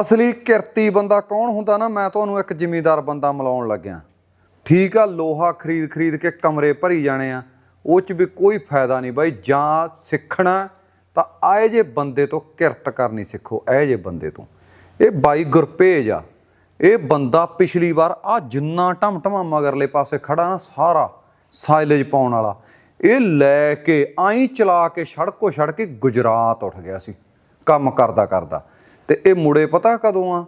ਅਸਲੀ ਕਿਰਤੀ ਬੰਦਾ ਕੌਣ ਹੁੰਦਾ ਨਾ, ਮੈਂ ਤੁਹਾਨੂੰ ਇੱਕ ਜ਼ਿਮੀਂਦਾਰ ਬੰਦਾ ਮਿਲਾਉਣ ਲੱਗਿਆ। ਠੀਕ ਆ, ਲੋਹਾ ਖਰੀਦ ਖਰੀਦ ਕੇ ਕਮਰੇ ਭਰੀ ਜਾਣੇ ਆ। ਉਹ ਚ ਵੀ ਕੋਈ ਫਾਇਦਾ ਨਹੀਂ ਬਾਈ, ਜਾਂ ਸਿੱਖਣਾ, ਤਾਂ ਆਏ ਜੇ ਬੰਦੇ ਤੋਂ ਕਿਰਤ ਕਰਨੀ ਸਿੱਖੋ ਇਹ ਜੇ ਬੰਦੇ ਤੋਂ। ਇਹ ਬਾਈ ਗੁਰਪੇਜ ਆ। ਇਹ ਬੰਦਾ ਪਿਛਲੀ ਵਾਰ ਆ ਜਿੰਨਾ ਟਮਟਮਾ ਮਗਰਲੇ ਪਾਸੇ ਖੜਾ ਨਾ, ਸਾਰਾ ਸਾਈਲੇਜ ਪਾਉਣ ਵਾਲਾ। ਇਹ ਲੈ ਕੇ ਆਈ ਚਲਾ ਕੇ ਸੜਕੋ ਸੜਕ ਕੇ ਗੁਜਰਾਤ ਉੱਠ ਗਿਆ ਸੀ, ਕੰਮ ਕਰਦਾ ਕਰਦਾ। ਤੇ ਇਹ ਮੁੜੇ ਪਤਾ ਕਦੋਂ ਆ?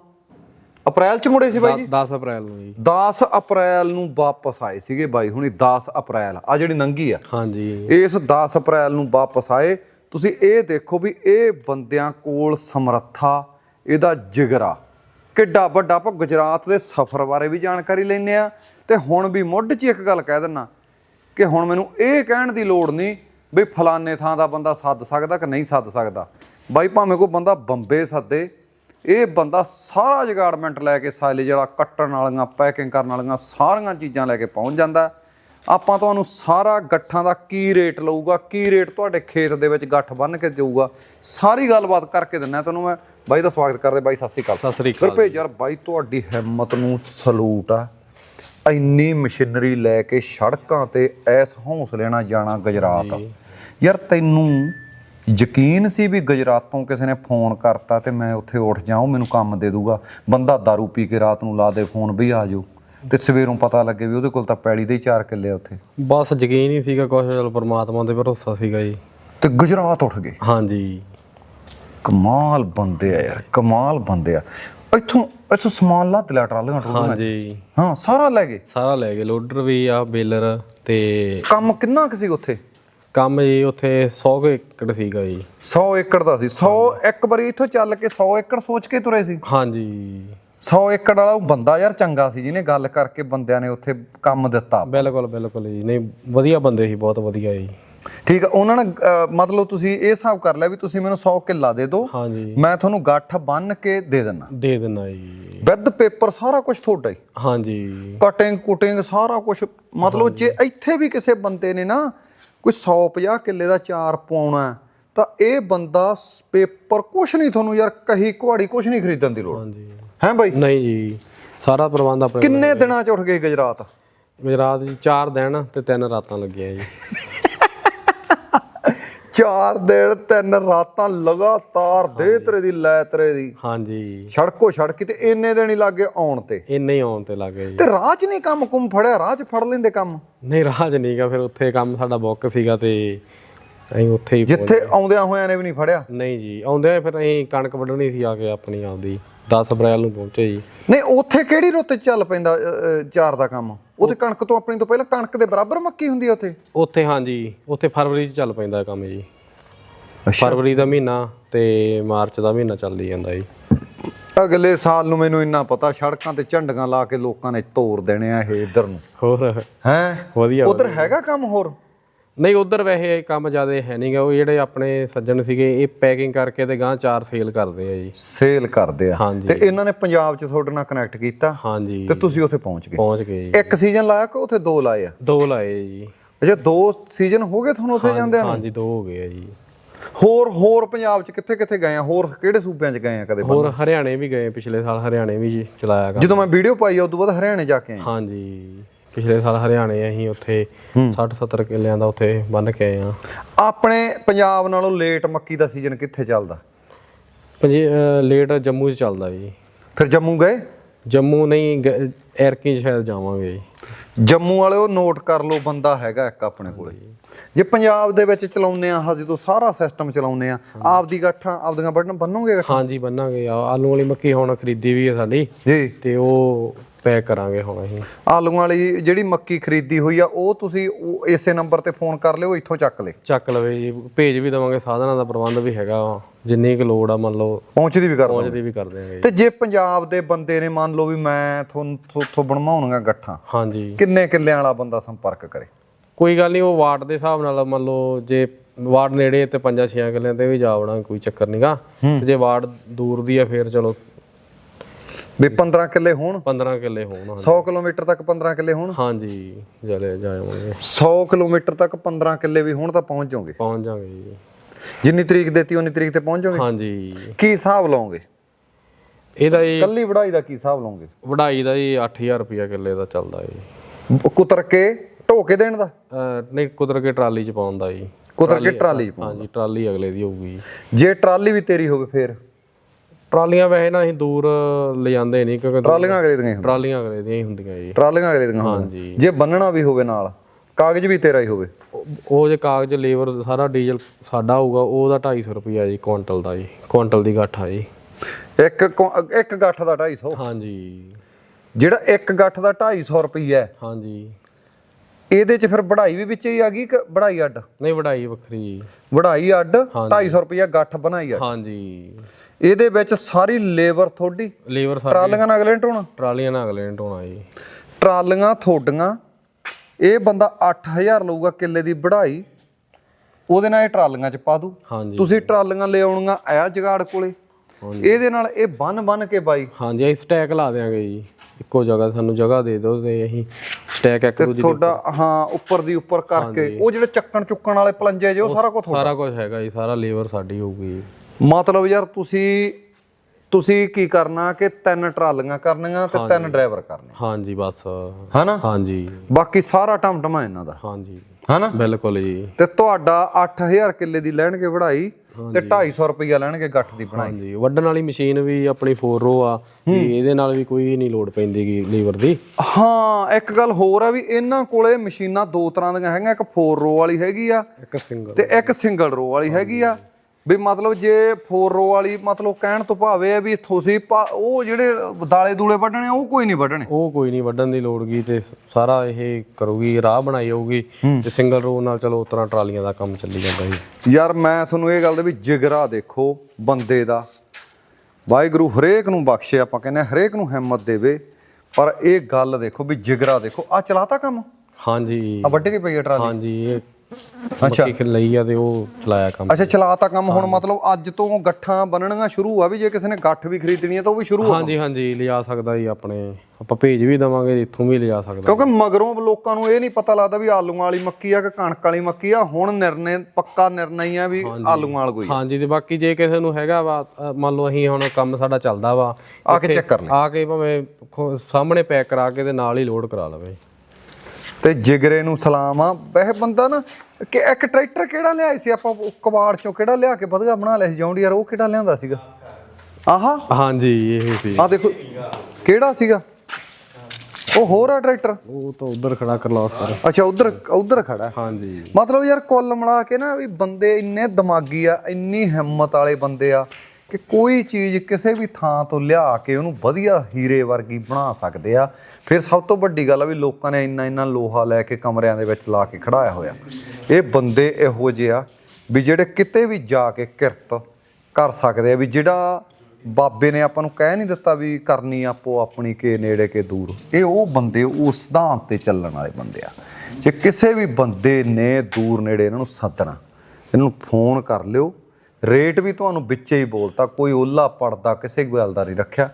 ਅਪ੍ਰੈਲ ਚ ਮੁੜੇ ਸੀ ਬਾਈ ਜੀ? 10 ਅਪ੍ਰੈਲ ਨੂੰ ਜੀ। 10 ਅਪ੍ਰੈਲ ਨੂੰ ਵਾਪਸ ਆਏ ਸੀਗੇ ਬਾਈ ਹੁਣੀ 10 ਅਪ੍ਰੈਲ। ਆ ਜਿਹੜੀ ਨੰਗੀ ਆ। ਹਾਂਜੀ। ਇਸ 10 ਅਪ੍ਰੈਲ ਨੂੰ ਵਾਪਸ ਆਏ। ਤੁਸੀਂ ਇਹ ਦੇਖੋ ਵੀ ਇਹ ਬੰਦਿਆਂ ਕੋਲ ਸਮਰੱਥਾ ਇਹਦਾ ਜਿਗਰਾ। ਕਿੱਡਾ ਵੱਡਾ ਆਪਾਂ ਗੁਜਰਾਤ ਦੇ ਸਫ਼ਰ ਬਾਰੇ ਵੀ ਜਾਣਕਾਰੀ ਲੈਨੇ ਆ। ਤੇ ਹੁਣ ਵੀ ਮੁੱਢ 'ਚ ਇੱਕ ਗੱਲ ਕਹਿ ਦਿੰਨਾ ਕਿ ਹੁਣ ਮੈਨੂੰ ਇਹ ਕਹਿਣ ਦੀ ਲੋੜ ਨਹੀਂ ਵੀ ਫਲਾਣੇ ਥਾਂ ਦਾ ਬੰਦਾ ਸੱਦ ਸਕਦਾ ਕਿ ਨਹੀਂ ਸੱਦ ਸਕਦਾ। ਬਾਈ ਭਾਵੇਂ ਕੋਈ ਬੰਦਾ ਬੰਬੇ ਸੱਦੇ ਇਹ ਬੰਦਾ ਸਾਰਾ ਜਗਾੜਮੈਂਟ ਲੈ ਕੇ ਸਾਇਲੇ ਜਿਹੜਾ ਕੱਟਣ ਵਾਲੀਆਂ ਪੈਕਿੰਗ ਕਰਨ ਵਾਲੀਆਂ ਸਾਰੀਆਂ ਚੀਜ਼ਾਂ ਲੈ ਕੇ ਪਹੁੰਚ ਜਾਂਦਾ। ਆਪਾਂ ਤੁਹਾਨੂੰ ਸਾਰਾ ਗੱਠਾਂ ਦਾ ਕੀ ਰੇਟ ਲਊਗਾ ਕੀ ਰੇਟ ਤੁਹਾਡੇ ਖੇਤ ਦੇ ਵਿੱਚ ਗੱਠ ਬੰਨ ਕੇ ਦੇਊਗਾ ਸਾਰੀ ਗੱਲਬਾਤ ਕਰਕੇ ਦਿੰਨਾ ਤੁਹਾਨੂੰ ਮੈਂ। ਬਾਈ ਦਾ ਸਵਾਗਤ ਕਰਦੇ ਬਾਈ ਸਤਿ ਸ਼੍ਰੀ ਅਕਾਲ। ਸਤਿ ਸ੍ਰੀ ਅਕਾਲ ਗੁਰਪ੍ਰੀਤ ਯਾਰ ਬਾਈ ਤੁਹਾਡੀ ਹਿੰਮਤ ਨੂੰ ਸਲੂਟ ਆ। ਇੰਨੀ ਮਸ਼ੀਨਰੀ ਲੈ ਕੇ ਸੜਕਾਂ ਤੇ ਐਸ ਹੌਸਲੇ ਨਾਲ ਜਾਣਾ ਗੁਜਰਾਤ। ਯਾਰ ਤੈਨੂੰ ਯਕੀਨ ਸੀ ਵੀ ਗੁਜਰਾਤੋਂ ਕਿਸੇ ਨੇ ਫੋਨ ਕਰਤਾ ਤੇ ਮੈਂ ਉੱਥੇ ਉੱਠ ਜਾਉਂ ਮੈਨੂੰ ਕੰਮ ਦੇ ਦੂਗਾ। ਬੰਦਾ दारू ਪੀ ਕੇ ਰਾਤ ਨੂੰ ਲਾ ਦੇ ਫੋਨ ਵੀ ਆ ਜਾਓ ਤੇ ਸਵੇਰੋਂ ਪਤਾ ਲੱਗੇ ਵੀ ਉਹਦੇ ਕੋਲ ਤਾਂ ਪੈੜੀ ਦੇ ਹੀ 4 ਕਿੱਲੇ ਆ ਉੱਥੇ। ਬਸ ਯਕੀਨ ਹੀ ਸੀਗਾ ਕੁਛ ਚਲ ਪਰਮਾਤਮਾ ਤੇ ਭਰੋਸਾ ਸੀਗਾ ਜੀ। ਤੇ ਗੁਜਰਾਤ ਉੱਠ ਗਏ। ਹਾਂਜੀ। ਕਮਾਲ ਬੰਦੇ ਆ ਯਾਰ ਕਮਾਲ ਬੰਦੇ ਆ। ਇੱਥੋਂ ਇੱਥੋਂ ਸਮਾਨ ਲੱਦ ਲਿਆ ਟਰਾਲੀਆਂ ਟਰੂਲੀਆਂ। ਹਾਂਜੀ। ਹਾਂ ਸਾਰਾ ਲੈ ਗਏ। ਸਾਰਾ ਲੈ ਗਏ ਲੋਡਰ ਵੀ ਆ ਬੇਲਰ ਤੇ ਕੰਮ ਕਿੰਨਾ ਕੁ ਸੀ ਉੱਥੇ? ਕੰਮ ਜੀ ਉੱਥੇ 100 ਕੁ ਏਕੜ ਸੀਗਾ ਜੀ। 100 ਏਕੜ ਦਾ ਸੀ। 100 ਇੱਕ ਵਾਰੀ ਇੱਥੋਂ ਚੱਲ ਕੇ 100 ਏਕੜ ਸੋਚ ਕੇ ਤੁਰੇ ਸੀ। ਹਾਂਜੀ। 100 ਏਕੜ ਵਾਲਾ ਉਹ ਬੰਦਾ ਯਾਰ ਚੰਗਾ ਸੀ ਜਿਹਨੇ ਗੱਲ ਕਰਕੇ ਬੰਦਿਆਂ ਨੇ ਉੱਥੇ ਕੰਮ ਦਿੱਤਾ। ਬਿਲਕੁਲ ਬਿਲਕੁਲ ਜੀ। ਨਹੀਂ ਵਧੀਆ ਬੰਦੇ ਸੀ ਬਹੁਤ ਵਧੀਆ ਜੀ। ਠੀਕ ਆ ਉਹਨਾਂ ਨੇ ਅਹ, ਮਤਲਬ ਤੁਸੀਂ ਇਹ ਹਿਸਾਬ ਕਰ ਲਿਆ ਵੀ ਤੁਸੀਂ ਮੈਨੂੰ 100 ਕਿੱਲਾ ਦੇ ਦਿਓ। ਹਾਂਜੀ। ਮੈਂ ਤੁਹਾਨੂੰ ਗੱਠ ਬੰਨ ਕੇ ਦੇ ਦਿੰਨਾ। ਦੇ ਦਿੰਨਾ ਜੀ। ਵਿਦ ਪੇਪਰ ਸਾਰਾ ਕੁਝ ਤੁਹਾਡਾ ਹੀ। ਹਾਂਜੀ। ਕਟਿੰਗ ਕੁਟਿੰਗ ਸਾਰਾ ਕੁਝ ਮਤਲਬ ਜੇ ਇੱਥੇ ਵੀ ਕਿਸੇ ਬੰਦੇ ਨੇ ਨਾ ਕੋਈ 150 ਕਿੱਲੇ ਦਾ ਚਾਰ ਪਾਉਣਾ ਤਾਂ ਇਹ ਬੰਦਾ ਪੇਪਰ ਕੁਝ ਨਹੀਂ ਤੁਹਾਨੂੰ ਯਾਰ ਕਹੀ ਕੁਹਾੜੀ ਕੁਝ ਨਹੀਂ ਖਰੀਦਣ ਦੀ ਲੋੜ। ਹਾਂਜੀ। ਹੈ ਬਾਈ? ਨਹੀਂ ਜੀ ਸਾਰਾ ਪ੍ਰਬੰਧ ਆਪਣੇ ਕਿੰਨੇ ਦਿਨਾਂ ਚ ਉੱਠ ਗਏ ਗੁਜਰਾਤ? ਗੁਜਰਾਤ ਜੀ 4 ਦਿਨ ਤੇ 3 ਰਾਤਾਂ ਲੱਗੀਆਂ ਜੀ। ਚਾਰ ਦਿਨ ਤਿੰਨ ਰਾਤਾਂ ਲਗਾਤਾਰ ਦੇ ਤਰੇ ਦੀ ਲੈ ਤਰੇ ਦੀ। ਹਾਂਜੀ। ਸੜਕੋ ਸੜਕੀ ਤੇ ਇੰਨੇ ਦਿਨ ਹੀ ਲੱਗੇ ਆਉਣ ਤੇ। ਇੰਨੇ ਹੀ ਆਉਣ ਤੇ ਲੱਗੇ ਜੀ। ਤੇ ਰਾਹ ਚ ਨਹੀਂ ਕੰਮ ਕੁਮ ਫੜਿਆ ਰਾਹ ਚ ਫੜ ਲੈਂਦੇ ਕੰਮ। ਨਹੀਂ ਰਾਜ ਨਹੀਂਗਾ ਫਿਰ ਉੱਥੇ ਕੰਮ ਸਾਡਾ ਬੁੱਕ ਸੀਗਾ ਤੇ ਅਸੀਂ ਉੱਥੇ ਹੀ ਜਿੱਥੇ ਆਉਂਦਿਆਂ ਹੋਇਆਂ ਨੇ ਵੀ ਨਹੀਂ ਫੜਿਆ। ਨਹੀਂ ਜੀ ਆਉਂਦੇ ਹੋਏ ਫਿਰ ਅਸੀਂ ਕਣਕ ਵੱਢਣੀ ਸੀ ਆ ਕੇ ਆਪਣੀ ਆਪਦੀ। 10 ਅਪ੍ਰੈਲ ਨੂੰ ਪਹੁੰਚੇ ਜੀ। ਨਹੀਂ ਉੱਥੇ ਕਿਹੜੀ ਰੁੱਤ 'ਚ ਚੱਲ ਪੈਂਦਾ ਅ, ਅ, ਚਾਰ ਦਾ ਕੰਮ? ਉੱਥੇ ਕਣਕ ਤੋਂ ਆਪਣੀ ਤੋਂ ਪਹਿਲਾਂ ਕਣਕ ਦੇ ਬਰਾਬਰ ਮੱਕੀ ਹੁੰਦੀ ਆ ਉੱਥੇ? ਉੱਥੇ ਹਾਂਜੀ ਉੱਥੇ ਫਰਵਰੀ 'ਚ ਚੱਲ ਪੈਂਦਾ ਕੰਮ ਜੀ। ਫਰਵਰੀ ਦਾ ਮਹੀਨਾ ਤੇ ਮਾਰਚ ਦਾ ਮਹੀਨਾ ਚੱਲਦੀ ਜਾਂਦਾ ਜੀ। ਅਗਲੇ ਸਾਲ ਨੂੰ ਮੈਨੂੰ ਇੰਨਾ ਪਤਾ ਸੜਕਾਂ ਤੇ ਝੰਡੀਆਂ ਲਾ ਕੇ ਲੋਕਾਂ ਨੇ ਤੋੜ ਦੇਣੇ ਆ ਇਹ ਇੱਧਰ ਨੂੰ। ਹੋਰ। ਹੈ? ਵਧੀਆ ਉਧਰ ਹੈਗਾ ਕੰਮ ਹੋਰ? ਨਹੀਂ ਉਧਰ ਵੈਸੇ ਕੰਮ ਜ਼ਿਆਦਾ ਹੈ ਨਹੀਂਗਾ ਉਹ ਜਿਹੜੇ ਆਪਣੇ ਸੱਜਣ ਸੀਗੇ ਇਹ ਪੈਕਿੰਗ ਕਰਕੇ ਤੇ ਗਾਂ ਚਾਰ ਸੇਲ ਕਰਦੇ ਆ ਜੀ। ਸੇਲ ਕਰਦੇ ਆ। ਹਾਂਜੀ। ਤੇ ਇਹਨਾਂ ਨੇ ਪੰਜਾਬ 'ਚ ਤੁਹਾਡੇ ਨਾਲ ਕਨੈਕਟ ਕੀਤਾ। ਹਾਂਜੀ। ਤੇ ਤੁਸੀਂ ਉੱਥੇ ਪਹੁੰਚ ਗਏ। ਪਹੁੰਚ ਗਏ ਜੀ। ਇੱਕ ਸੀਜ਼ਨ ਲਾਇਆ ਕਿ ਉੱਥੇ ਦੋ ਲਾਏ ਆ? ਦੋ ਲਾਏ ਜੀ। ਅੱਛਾ ਦੋ ਸੀਜ਼ਨ ਹੋ ਗਏ ਤੁਹਾਨੂੰ ਉੱਥੇ ਜਾਂਦੇ ਨੂੰ? ਹਾਂਜੀ ਦੋ ਹੋ ਗਏ ਆ ਜੀ। ਹੋਰ ਹੋਰ ਪੰਜਾਬ 'ਚ ਕਿੱਥੇ ਕਿੱਥੇ ਗਏ ਆ? ਹੋਰ ਕਿਹੜੇ ਸੂਬਿਆਂ 'ਚ ਗਏ ਆ ਕਦੇ ਹੋਰ ਹਰਿਆਣੇ ਵੀ ਗਏ ਪਿਛਲੇ ਸਾਲ ਹਰਿਆਣੇ ਵੀ ਜੀ ਚਲਾਇਆ ਜਦੋਂ ਮੈਂ ਵੀਡੀਓ ਪਾਈ ਆ ਉਦੋਂ ਬਾਅਦ ਹਰਿਆਣੇ ਜਾ ਕੇ ਆਏ। ਹਾਂਜੀ। ਪਿਛਲੇ ਸਾਲ ਹਰਿਆਣੇ ਅਸੀਂ ਉੱਥੇ 60 70 ਕਿੱਲਿਆਂ ਦਾ ਉੱਥੇ ਬੰਨ ਕੇ ਆਏ ਆ ਆਪਣੇ ਪੰਜਾਬ ਨਾਲੋਂ ਲੇਟ ਮੱਕੀ ਦਾ ਸੀਜ਼ਨ ਕਿੱਥੇ ਚੱਲਦਾ? ਪੰਜੀ ਲੇਟ ਜੰਮੂ 'ਚ ਚੱਲਦਾ ਜੀ। ਫਿਰ ਜੰਮੂ ਗਏ? ਜੰਮੂ ਨਹੀਂ ਐਰਕੀ ਸ਼ਾਇਦ ਜਾਵਾਂਗੇ ਜੀ। ਜੰਮੂ ਵਾਲੇ ਉਹ ਨੋਟ ਕਰ ਲਓ ਬੰਦਾ ਹੈਗਾ ਇੱਕ ਆਪਣੇ ਕੋਲੇ। ਜੇ ਪੰਜਾਬ ਦੇ ਵਿੱਚ ਚਲਾਉਨੇ ਆ ਜਦੋਂ ਸਾਰਾ ਸਿਸਟਮ ਚਲਾਉਨੇ ਆ ਆਪਦੀ ਗੱਠਾਂ ਆਪਦੀਆਂ ਵੱਢਣ ਬੰਨੋਗੇ ਗੱਠਾਂ? ਹਾਂਜੀ ਬੰਨਾਂਗੇ। ਆਲੂ ਵਾਲੀ ਮੱਕੀ ਹੁਣ ਖਰੀਦੀ ਵੀ ਹੈ ਸਾਡੀ। ਜੀ। ਤੇ ਉਹ ਪੈਕ ਕਰਾਂਗੇ ਹੁਣ ਅਸੀਂ। ਆਲੂਆਂ ਵਾਲੀ ਜਿਹੜੀ ਮੱਕੀ ਖਰੀਦੀ ਹੋਈ ਆ ਉਹ ਤੁਸੀਂ ਉਹ ਇਸੇ ਨੰਬਰ ਤੇ ਫੋਨ ਕਰ ਲਿਓ ਇੱਥੋਂ ਚੱਕ ਲੈ। ਚੱਕ ਲਵੇ ਜੀ ਭੇਜ ਵੀ ਦਵਾਂਗੇ ਸਾਧਨਾਂ ਦਾ ਪ੍ਰਬੰਧ ਵੀ ਹੈਗਾ ਵਾ। ਜਿੰਨੀ ਕੁ ਲੋੜ ਆ ਮੰਨ ਲਓ ਪਹੁੰਚਦੀ ਵੀ ਕਰ ਦਿਓ ਪਹੁੰਚਦੀ ਵੀ ਕਰ ਦਿਆਂਗੇ। ਜੀ ਤੇ ਜੇ ਪੰਜਾਬ ਦੇ ਬੰਦੇ ਨੇ ਮੰਨ ਲਓ ਵੀ ਮੈਂ ਤੁਹਾਨੂੰ ਤੁਹਾਥੋਂ ਬਣਵਾਉਣੀਆਂ ਗੱਠਾਂ ਹਾਂਜੀ। ਕਿੰਨੇ ਕਿੱਲਿਆਂ ਵਾਲਾ ਬੰਦਾ ਸੰਪਰਕ ਕਰੇ? ਕੋਈ ਗੱਲ ਨਹੀਂ ਉਹ ਵਾਰਡ ਦੇ ਹਿਸਾਬ ਨਾਲ ਮੰਨ ਲਓ ਜੇ ਵਾਰਡ ਨੇੜੇ ਤੇ ਪੰਜਾਂ ਛੇਆਂ ਕਿੱਲਿਆਂ ਤੇ ਵੀ ਜਾ ਵੜਾਂਗੇ ਕੋਈ ਚੱਕਰ ਨਹੀਂਗਾ ਜੇ ਵਾਰਡ ਦੂਰ ਦੀ ਆ ਫਿਰ ਚਲੋ ਵੀ 15 ਕਿੱਲੇ ਹੋਣ? 15 ਕਿੱਲੇ ਹੋਣ 100 ਕਿਲੋਮੀਟਰ ਤੱਕ 15 ਕਿੱਲੇ ਹੋਣ? ਹਾਂਜੀ ਜਲੇ ਜਾਵਾਂਗੇ। 100 ਕਿਲੋਮੀਟਰ ਤੱਕ 15 ਕਿੱਲੇ ਵੀ ਹੋਣ ਤਾਂ ਪਹੁੰਚ ਜਾਓਗੇ। ਪਹੁੰਚ ਜਾਵਾਂਗੇ ਜੀ। ਜਿੰਨੀ ਤਰੀਕ ਦਿੱਤੀ ਉਨੀ ਤਰੀਕ ਤੇ ਪਹੁੰਚ ਜਾਓਗੇ? ਹਾਂਜੀ। ਕੀ ਹਿਸਾਬ ਲਾਓਗੇ? ਇਹਦਾ ਜੀ ਕੱਲੀ ਵਢਾਈ ਦਾ ਕੀ ਹਿਸਾਬ ਲਓਗੇ? ਵਢਾਈ ਦਾ ਜੀ 8000 ਰੁਪਿਆ ਕਿੱਲੇ ਦਾ ਚੱਲਦਾ ਜੀ। ਕੁਤਰ ਕੇ ਢੋ ਕੇ ਦੇਣ ਦਾ? ਨਹੀਂ ਕੁਦਰ ਕੇ ਟਰਾਲੀ ਚ ਪਾਉਣ ਦਾ ਜੀ। ਕੁਤਰ ਕੇ ਟਰਾਲੀ 'ਚ ਪਾਉਣ। ਹਾਂਜੀ ਟਰਾਲੀ ਅਗਲੇ ਦੀ ਹੋਊਗੀ। ਜੇ ਟਰਾਲੀ ਵੀ ਤੇਰੀ ਹੋਵੇ ਫੇਰ? ਟਰਾਲੀਆਂ ਵੈਸੇ ਨਾ ਅਸੀਂ ਦੂਰ ਲਿਜਾਂਦੇ ਨਹੀਂ ਕਿਉਂਕਿ ਟਰਾਲੀਆਂ ਅਗਲੇ ਦੀਆਂ ਹੀ ਹੁੰਦੀਆਂ। ਟਰਾਲੀਆਂ ਅਗਲੇ ਦੀਆਂ ਹੀ ਹੁੰਦੀਆਂ ਜੀ। ਟਰਾਲੀਆਂ ਅਗਲੇ ਦੀਆਂ ਹੁੰਦੀਆਂ। ਹਾਂਜੀ। ਜੇ ਬੰਨਣਾ ਵੀ ਹੋਵੇ ਨਾਲ ਕਾਗਜ਼ ਵੀ ਤੇਰਾ ਹੀ ਹੋਵੇ। ਉਹ- ਉਹ ਜੇ ਕਾਗਜ਼ ਲੇਬਰ ਸਾਰਾ ਡੀਜ਼ਲ ਸਾਡਾ ਹੋਊਗਾ ਉਹਦਾ 250 ਰੁਪਿਆ ਜੀ ਕੁਆਂਟਲ ਦਾ ਜੀ। ਕੁਆਂਟਲ ਦੀ ਗੱਠ ਆ ਜੀ। ਇੱਕ ਕੁ- ਇੱਕ ਗੱਠ ਦਾ 250 ਹਾਂਜੀ। ਜਿਹੜਾ ਇੱਕ ਗੱਠ ਦਾ 250 ਰੁਪਈਆ ਹੈ ਹਾਂਜੀ। ਇਹਦੇ 'ਚ ਫਿਰ ਵਢਾਈ ਵੀ ਵਿੱਚ ਹੀ ਆ ਗਈ ਕਿ ਵਢਾਈ ਅੱਡ? ਨਹੀਂ ਵਢਾਈ ਵੱਖਰੀ ਵਢਾਈ ਅੱਡ 250 ਰੁਪਈਆ ਗੱਠ ਬਣਾਈ ਆ ਹਾਂਜੀ। ਇਹਦੇ ਵਿੱਚ ਸਾਰੀ ਲੇਬਰ ਤੁਹਾਡੀ? ਲੇਬਰ ਸਾਡੀ ਟਰਾਲੀਆਂ ਨਾਲ ਅਗਲੇ ਢੋਣਾ ਟਰਾਲੀਆਂ ਨਾਲ ਅਗਲੇ ਢੋਣਾ ਜੀ। ਟਰਾਲੀਆਂ ਤੁਹਾਡੀਆਂ ਇਹ ਬੰਦਾ 8000 ਲਊਗਾ ਕਿੱਲੇ ਦੀ ਵਢਾਈ ਉਹਦੇ ਨਾਲ ਇਹ ਟਰਾਲੀਆਂ 'ਚ ਪਾ ਦੂ। ਹਾਂਜੀ। ਤੁਸੀਂ ਟਰਾਲੀਆਂ ਲੈ ਆਉਣੀਆਂ ਆਇਆ ਜਗਾੜ ਕੋਲੇ। ਇਹਦੇ ਨਾਲ ਇਹ ਬੰਨ ਬੰਨ ਕੇ ਬਾਈ। ਹਾਂਜੀ ਅਸੀਂ ਸਟੈਕ ਲਾ ਦੇਾਂਗੇ ਜੀ। ਇੱਕੋ ਜਗ੍ਹਾ ਸਾਨੂੰ ਜਗ੍ਹਾ ਦੇ ਦਿਓ ਤੇ ਅਸੀਂ ਸਟੈਕ ਇੱਕ ਦੂਜੀ ਤੁਹਾਡਾ ਹਾਂ ਉੱਪਰ ਦੀ ਉੱਪਰ ਕਰਕੇ। ਉਹ ਜਿਹੜੇ ਚੱਕਣ ਚੁੱਕਣ ਵਾਲੇ ਪਲੰਜੇ ਜੇ ਉਹ ਸਾਰਾ ਕੁਝ ਸਾਰਾ ਕੁਝ ਹੈਗਾ ਜੀ ਸਾਰਾ ਲੇਬਰ ਸਾਡੀ ਹੋਊਗੀ ਮਤਲਬ ਯਾਰ ਤੁਸੀਂ ਤੁਸੀਂ ਕੀ ਕਰਨਾ ਕਿ ਤਿੰਨ ਟਰਾਲੀਆਂ ਕਰਨੀਆਂ ਤੇ ਤਿੰਨ ਡਰਾਈਵਰ ਕਰਨੇ। ਹਾਂਜੀ ਬਸ। ਹਨਾ? ਹਾਂਜੀ। ਬਾਕੀ ਸਾਰਾ ਟਮਟਮਾ ਇਹਨਾਂ ਦਾ। ਹਾਂਜੀ। ਹਨਾ? ਬਿਲਕੁਲ ਜੀ। ਤੇ ਤੁਹਾਡਾ 8000 ਕਿੱਲੇ ਦੀ ਲੈਣਗੇ ਵਢਾਈ ਤੇ 250 ਰੁਪਈਆ ਲੈਣਗੇ ਗੱਠ ਦੀ ਬਣਾਈ। ਹਾਂਜੀ। ਵੱਢਣ ਵਾਲੀ ਮਸ਼ੀਨ ਵੀ ਆਪਣੀ 4 ਰੋ ਆ ਵੀ ਇਹਦੇ ਨਾਲ ਵੀ ਕੋਈ ਨਹੀਂ ਲੋਡ ਪੈਂਦੀਗੀ ਲੀਵਰ ਦੀ। ਹਾਂ ਇੱਕ ਗੱਲ ਹੋਰ ਆ ਵੀ ਇਹਨਾਂ ਕੋਲੇ ਮਸ਼ੀਨਾਂ ਦੋ ਤਰ੍ਹਾਂ ਦੀਆਂ ਹੈਗੀਆਂ ਇੱਕ 4 ਰੋ ਵਾਲੀ ਹੈਗੀ ਆ ਇੱਕ ਸਿੰਗਲ ਤੇ ਇੱਕ ਸਿੰਗਲ ਰੋ ਵਾਲੀ ਹੈਗੀ ਆ। ਵੀ ਮਤਲਬ ਜੇ 4 ਰੋ ਵਾਲੀ ਮਤਲਬ ਕਹਿਣ ਤੋਂ ਭਾਵੇਂ ਆ ਵੀ ਤੁਸੀਂ ਉਹ ਜਿਹੜੇ ਦਾਲੇ ਦੂਲੇ ਵੱਢਣੇ ਉਹ ਕੋਈ ਨਹੀਂ ਵੱਢਣੇ। ਉਹ ਕੋਈ ਨਹੀਂ ਵੱਢਣ ਦੀ ਲੋੜ ਗੀ ਤੇ ਸਾਰਾ ਇਹ ਕਰੂਗੀ ਰਾਹ ਬਣਾਈ ਜਾਊਗੀ ਤੇ ਸਿੰਗਲ ਰੋ ਨਾਲ ਚਲੋ ਉਤਰਾ ਟਰਾਲੀਆਂ ਦਾ ਕੰਮ ਚੱਲੀ ਜਾਂਦਾ ਜੀ। ਯਾਰ ਮੈਂ ਤੁਹਾਨੂੰ ਇਹ ਗੱਲ ਦੇ ਵੀ ਜਿਗਰਾ ਦੇਖੋ ਬੰਦੇ ਦਾ। ਵਾਹਿਗੁਰੂ ਹਰੇਕ ਨੂੰ ਬਖਸ਼ੇ ਆਪਾਂ ਕਹਿੰਦੇ ਹਾਂ, ਹਰੇਕ ਨੂੰ ਹਿੰਮਤ ਦੇਵੇ ਪਰ ਇਹ ਗੱਲ ਦੇਖੋ ਵੀ ਜਿਗਰਾ ਦੇਖੋ ਆ ਚਲਾਤਾ ਕੰਮ? ਹਾਂਜੀ। ਆ ਵੱਢ ਕੇ ਪਈ ਟਰਾਲੀ? ਹਾਂਜੀ ਇਹ ਮੱਕੀ ਖਿਲ ਲਈ ਆ ਤੇ ਉਹ ਚਲਾਇਆ ਕੰਮ ਅੱਛਾ ਚਲਾਤਾ ਕੰਮ ਹੁਣ ਮਤਲਬ ਅੱਜ ਤੋਂ ਗੱਠਾਂ ਬਣਨੀਆਂ ਸ਼ੁਰੂ ਆ ਵੀ ਜੇ ਕਿਸੇ ਨੇ ਗੱਠ ਵੀ ਖਰੀਦਣੀ ਹੈ ਤਾਂ ਉਹ ਵੀ ਸ਼ੁਰੂ ਹਾਂਜੀ ਹਾਂਜੀ ਲਿਜਾ ਸਕਦਾ ਜੀ ਆਪਣੇ। ਆਪਾਂ ਭੇਜ ਵੀ ਦਵਾਂਗੇ ਇੱਥੋਂ ਵੀ ਲਿਜਾ ਸਕਦਾ। ਕਿਉਂਕਿ ਮਗਰੋਂ ਲੋਕਾਂ ਨੂੰ ਇਹ ਨਹੀਂ ਪਤਾ ਲੱਗਦਾ ਵੀ ਆਲੂਆਂ ਵਾਲੀ ਮੱਕੀ ਆ ਕਿ ਕਣਕ ਵਾਲੀ ਮੱਕੀ ਆ। ਹੁਣ ਨਿਰਣੇ ਪੱਕਾ ਨਿਰਣਾ ਹੀ ਆ ਵੀ ਆਲੂਆਂ ਵਾਲ ਕੋਈ ਹਾਂਜੀ ਤੇ ਬਾਕੀ ਜੇ ਕਿਸੇ ਨੂੰ ਹੈਗਾ ਵਾ ਮੰਨ ਲਓ ਅਸੀਂ ਹੁਣ ਕੰਮ ਸਾਡਾ ਚੱਲਦਾ ਵਾ ਆ ਕੇ ਚੈੱਕ ਕਰ ਲੈ ਆ ਕੇ ਭਾਵੇਂ ਸਾਹਮਣੇ ਪੈਕ ਕਰਾ ਕੇ ਤੇ ਨਾਲ ਹੀ ਲੋਡ ਕਰਾ ਲਵੇ। ਤੇ ਜਿਗਰੇ ਨੂੰ ਸਲਾਮ ਆ। ਵੈਸੇ ਬੰਦਾ ਨਾ ਕਿ ਇੱਕ ਟਰੈਕਟਰ ਕਿਹੜਾ ਲਿਆਈ ਸੀ ਆਪਾਂ ਉਹ ਕਬਾੜ ਚੋਂ? ਕਿਹੜਾ ਲਿਆ ਕੇ ਵਧੀਆ ਬਣਾ ਲਿਆ ਸੀ? ਜੌਂਡੀ ਯਾਰ ਉਹ ਕਿਹੜਾ ਲਿਆਂਦਾ ਸੀਗਾ? ਆਹਾ। ਹਾਂਜੀ ਇਹ ਸੀ। ਆ ਦੇਖੋ ਕਿਹੜਾ ਸੀਗਾ? ਉਹ ਹੋਰ ਆ ਟਰੈਕਟਰ? ਉਹ ਤਾਂ ਉਧਰ ਖੜਾ ਕਰ ਲਾਸ ਕਰ। ਅੱਛਾ ਉਧਰ ਉਧਰ ਖੜਾ। ਹਾਂਜੀ। ਮਤਲਬ ਯਾਰ ਕੁੱਲ ਮਿਲਾ ਕੇ ਨਾ ਵੀ ਬੰਦੇ ਇੰਨੇ ਦਿਮਾਗੀ ਆ ਇੰਨੀ ਹਿੰਮਤ ਵਾਲੇ ਬੰਦੇ ਆ। ਕਿ ਕੋਈ ਚੀਜ਼ ਕਿਸੇ ਵੀ ਥਾਂ ਤੋਂ ਲਿਆ ਕੇ ਉਹਨੂੰ ਵਧੀਆ ਹੀਰੇ ਵਰਗੀ ਬਣਾ ਸਕਦੇ ਆ। ਫਿਰ ਸਭ ਤੋਂ ਵੱਡੀ ਗੱਲ ਆ ਵੀ ਲੋਕਾਂ ਨੇ ਇੰਨਾ ਇੰਨਾ ਲੋਹਾ ਲੈ ਕੇ ਕਮਰਿਆਂ ਦੇ ਵਿੱਚ ਲਾ ਕੇ ਖੜਾਇਆ ਹੋਇਆ। ਇਹ ਬੰਦੇ ਇਹੋ ਜਿਹੇ ਆ ਵੀ ਜਿਹੜੇ ਕਿਤੇ ਵੀ ਜਾ ਕੇ ਕਿਰਤ ਕਰ ਸਕਦੇ ਆ ਵੀ ਜਿਹੜਾ ਬਾਬੇ ਨੇ ਆਪਾਂ ਨੂੰ ਕਹਿ ਨਹੀਂ ਦਿੱਤਾ ਵੀ ਕਰਨੀ ਆਪੋ ਆਪਣੀ ਕੇ ਨੇੜੇ ਕੇ ਦੂਰ। ਇਹ ਉਹ ਬੰਦੇ ਉਸ ਸਿਧਾਂਤ ਤੇ ਚੱਲਣ ਵਾਲੇ ਬੰਦੇ ਆ। ਜੇ ਕਿਸੇ ਵੀ ਬੰਦੇ ਨੇ ਦੂਰ ਨੇੜੇ ਇਹਨਾਂ ਨੂੰ ਸੱਦਣਾ, ਇਹਨੂੰ ਫੋਨ ਕਰ ਲਿਓ ਰੇਟ ਵੀ ਤੁਹਾਨੂੰ ਵਿੱਚੇ ਹੀ ਬੋਲਤਾ, ਕੋਈ ਓਲਾ ਪੜਦਾ, ਕਿਸੇ ਗੱਲ ਦਾ ਨਹੀਂ ਰੱਖਿਆ।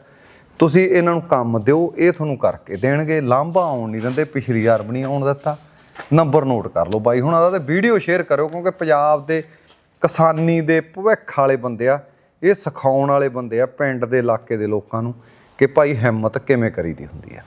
ਤੁਸੀਂ ਇਹਨਾਂ ਨੂੰ ਕੰਮ ਦਿਓ, ਇਹ ਤੁਹਾਨੂੰ ਕਰਕੇ ਦੇਣਗੇ। ਲਾਂਭਾ ਆਉਣ ਨਹੀਂ ਦਿੰਦੇ, ਪਿਛਲੀ ਵਾਰ ਵੀ ਨਹੀਂ ਆਉਣ ਦਿੱਤਾ। ਨੰਬਰ ਨੋਟ ਕਰ ਲਓ ਬਾਈ, ਹੁਣ ਦਾ ਤੇ ਵੀਡੀਓ ਸ਼ੇਅਰ ਕਰਿਓ, ਕਿਉਂਕਿ ਪੰਜਾਬ ਦੇ ਕਿਸਾਨੀ ਦੇ ਭਵਿੱਖ ਵਾਲੇ ਬੰਦੇ ਆ, ਇਹ ਸਿਖਾਉਣ ਵਾਲੇ ਬੰਦੇ ਆ ਪਿੰਡ ਦੇ ਇਲਾਕੇ ਦੇ ਲੋਕਾਂ ਨੂੰ ਕਿ ਭਾਈ ਹਿੰਮਤ ਕਿਵੇਂ ਕਰੀਦੀ ਹੁੰਦੀ ਆ।